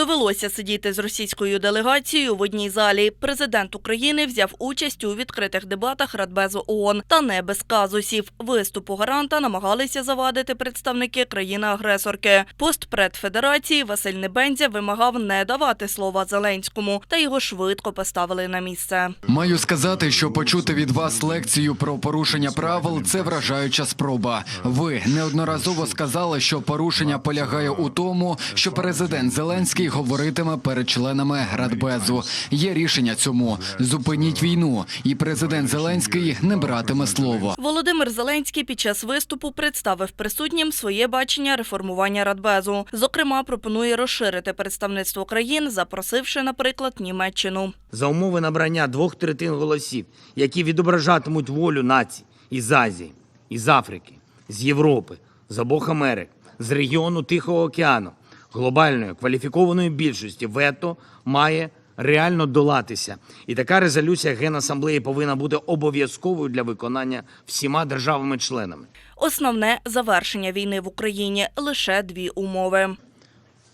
Довелося сидіти з російською делегацією в одній залі. Президент України взяв участь у відкритих дебатах Радбезу ООН. Та не без казусів. Виступу гаранта намагалися завадити представники країни-агресорки. Постпред Федерації Василь Небензя вимагав не давати слова Зеленському, та його швидко поставили на місце. Маю сказати, що почути від вас лекцію про порушення правил це вражаюча спроба. Ви неодноразово сказали, що порушення полягає у тому, що президент Зеленський говоритиме перед членами Радбезу. Є рішення цьому. Зупиніть війну, і президент Зеленський не братиме слово. Володимир Зеленський під час виступу представив присутнім своє бачення реформування Радбезу. Зокрема, пропонує розширити представництво країн, запросивши, наприклад, Німеччину. за умови набрання двох третин голосів, які відображатимуть волю націй із Азії, із Африки, з Європи, з обох Америк, з регіону Тихого океану, глобальної кваліфікованої більшості вето має реально долатися. І така резолюція Генасамблеї повинна бути обов'язковою для виконання всіма державами-членами. Основне завершення війни в Україні лише дві умови.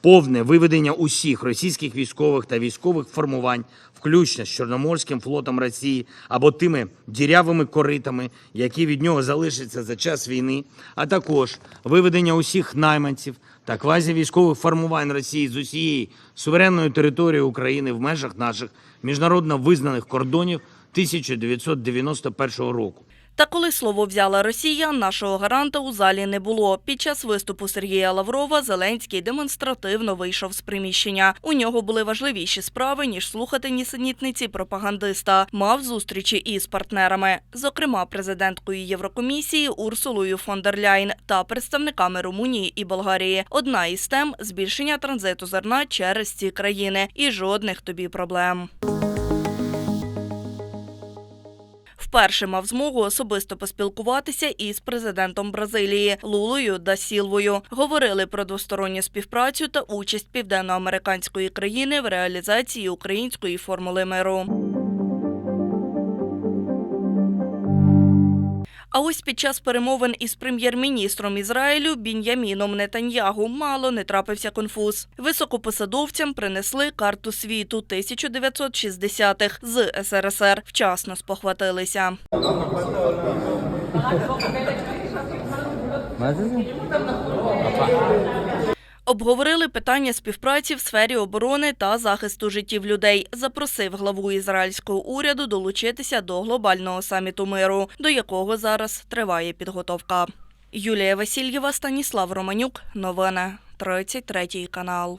Повне виведення усіх російських військових та військових формувань, включно з Чорноморським флотом Росії або тими дірявими коритами, які від нього залишаться за час війни, а також виведення усіх найманців та квазівійськових формувань Росії з усієї суверенної території України в межах наших міжнародно визнаних кордонів 1991 року. Та коли слово взяла Росія, нашого гаранта у залі не було. Під час виступу Сергія Лаврова Зеленський демонстративно вийшов з приміщення. У нього були важливіші справи ніж слухати нісенітниці пропагандиста. Мав зустрічі із партнерами, зокрема президенткою Єврокомісії Урсулою фон дер Ляйн та представниками Румунії і Болгарії. Одна із тем збільшення транзиту зерна через ці країни і жодних тобі проблем. Вперше мав змогу особисто поспілкуватися із президентом Бразилії Лулою да Сілвою. Говорили про двосторонню співпрацю та участь південноамериканської країни в реалізації української формули миру. А ось під час перемовин із прем'єр-міністром Ізраїлю Бін'яміном Нетаньягу мало не трапився конфуз. Високопосадовцям принесли карту світу 1960-х з СРСР. Вчасно спохватилися. Обговорили питання співпраці в сфері оборони та захисту життів людей. Запросив главу ізраїльського уряду долучитися до глобального саміту миру, до якого зараз триває підготовка. Юлія Васильєва, Станіслав Романюк. Новини 33 канал.